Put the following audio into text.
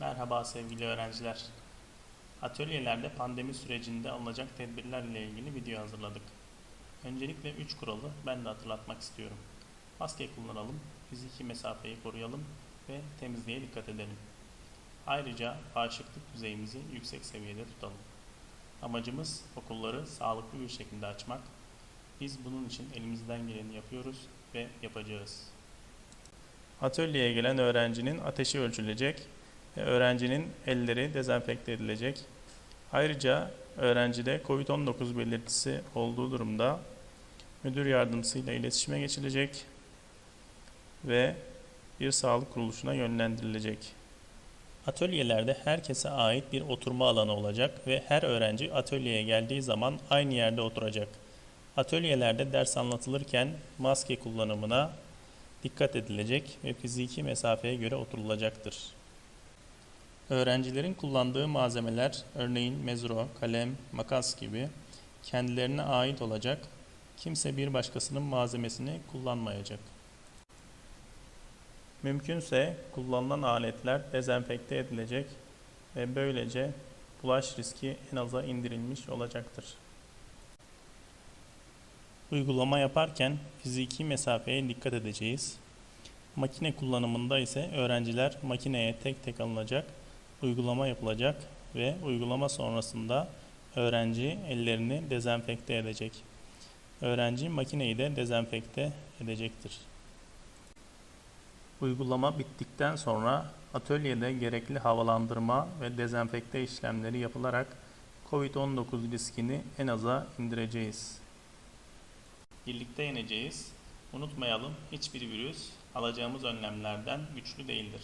Merhaba sevgili öğrenciler. Atölyelerde pandemi sürecinde alınacak tedbirlerle ilgili video hazırladık. Öncelikle 3 kuralı ben de hatırlatmak istiyorum. Maske kullanalım, fiziki mesafeyi koruyalım ve temizliğe dikkat edelim. Ayrıca bağışıklık düzeyimizi yüksek seviyede tutalım. Amacımız okulları sağlıklı bir şekilde açmak. Biz bunun için elimizden geleni yapıyoruz ve yapacağız. Atölyeye gelen öğrencinin ateşi ölçülecek öğrencinin elleri dezenfekte edilecek. Ayrıca öğrencide COVID-19 belirtisi olduğu durumda müdür yardımcısıyla iletişime geçilecek ve bir sağlık kuruluşuna yönlendirilecek. Atölyelerde herkese ait bir oturma alanı olacak ve her öğrenci atölyeye geldiği zaman aynı yerde oturacak. Atölyelerde ders anlatılırken maske kullanımına dikkat edilecek ve fiziki mesafeye göre oturulacaktır. Öğrencilerin kullandığı malzemeler örneğin mezro, kalem, makas gibi kendilerine ait olacak. Kimse bir başkasının malzemesini kullanmayacak. Mümkünse kullanılan aletler dezenfekte edilecek ve böylece bulaş riski en aza indirilmiş olacaktır. Uygulama yaparken fiziki mesafeye dikkat edeceğiz. Makine kullanımında ise öğrenciler makineye tek tek alınacak, uygulama yapılacak ve uygulama sonrasında öğrenci ellerini dezenfekte edecek. Öğrenci makineyi de dezenfekte edecektir. Uygulama bittikten sonra atölyede gerekli havalandırma ve dezenfekte işlemleri yapılarak COVID-19 riskini en aza indireceğiz. Birlikte yeneceğiz. Unutmayalım hiçbir virüs alacağımız önlemlerden güçlü değildir.